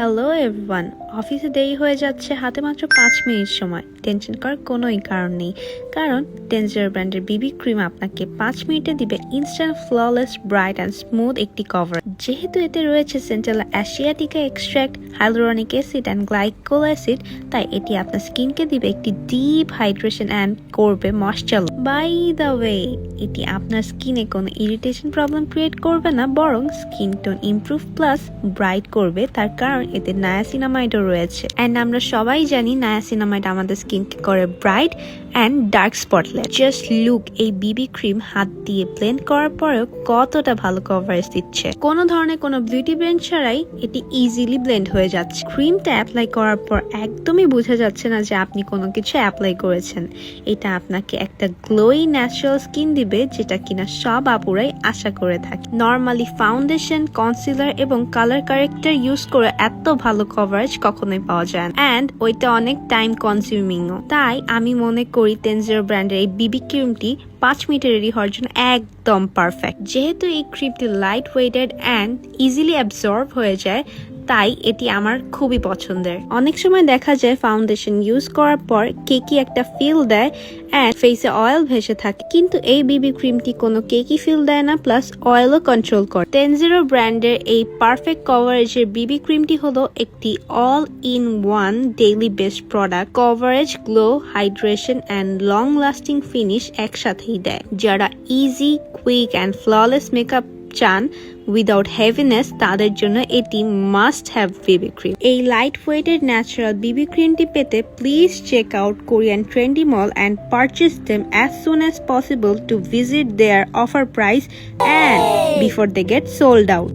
Hello everyone অফিসে দেরি হয়ে যাচ্ছে, হাতে মাত্র পাঁচ মিনিট সময়। টেনশন করার কোনোই কারণ নেই। কারণ ডেঞ্জার ব্র্যান্ডের বিবি ক্রিম আপনাকে পাঁচ মিনিটে দিবে instant flawless bright and smooth একটি কভার যেহেতু এতে রয়েছে central asiatica extract hyaluronic acid and glycol acid তাই এটি আপনার স্কিনকে দিবে একটি ডিপ হাইড্রেশন অ্যান্ড করবে ময়শ্চার বাই দ্য ওয়ে এটি আপনার স্কিনে কোনো ইরিটেশন প্রবলেম ক্রিয়েট করবে না, বরং skin tone improve plus bright করবে। তার কারণ এতে নায়াসিনামাইডও রয়েছে। অ্যান্ড আমরা সবাই জানি নায়াসিনামাইড আমাদের স্কিনকে করে bright and dark spotless just look এই বিবি ক্রিম হাত দিয়ে ব্লেন্ড করার পরেও কতটা ভালো কভারেজ দিচ্ছে। কোনো ধরনের কোনো বিউটি ব্লেন্ড ছাড়াই এটি ইজিলি ব্লেন্ড হয়ে যাচ্ছে। ক্রিমটা অ্যাপ্লাই করার পর একদমই বোঝা যাচ্ছে না যে আপনি কোনো কিছু অ্যাপ্লাই করেছেন। এটা আপনাকে একটা গ্লোই ন্যাচারাল স্কিন দিবে, যেটা কিনা সব আপুরাই আশা করে থাকে। নর্মালি ফাউন্ডেশন কনসিলার এবং কালার কারেক্টার ইউজ করে এত ভালো কভারেজ কখনোই পাওয়া যায় না। অ্যান্ড ওইটা অনেক টাইম কনজিউমিংও তাই আমি মনে করি টেনজিরো ব্র্যান্ডের এই বিবি ক্রিমটি পাঁচ মিনিটে রেডি হওয়ার জন্য একদম পারফেক্ট যেহেতু এই ক্রিমটি light weighted and easily absorb হয়ে যায় তাই এটি আমার খুবই পছন্দের। অনেক সময় দেখা যায় ফাউন্ডেশন ইউজ করার পর কেকি একটা ফিল দেয় অ্যান্ড ফেসে অয়েল ভেসে থাকে। কিন্তু এই বিবি ক্রিমটি কোনো কেকি ফিল দেয় না প্লাস অয়েলও কন্ট্রোল করে। টেনজিরো ব্র্যান্ডের এই পারফেক্ট কভারেজের বিবি ক্রিমটি হলো একটি all in one daily best product coverage glow hydration and long lasting finish একসাথেই দেয়, যারা easy quick and flawless makeup চান উইদাউট হেভিনেস তাদের জন্য এটি মাস্ট হ্যাভ বিবি ক্রিম এই লাইট ওয়েটের ন্যাচারাল বিবি ক্রিমটি পেতে please check out Korean trendy mall and purchase them as soon as possible to visit their offer price and before they get sold out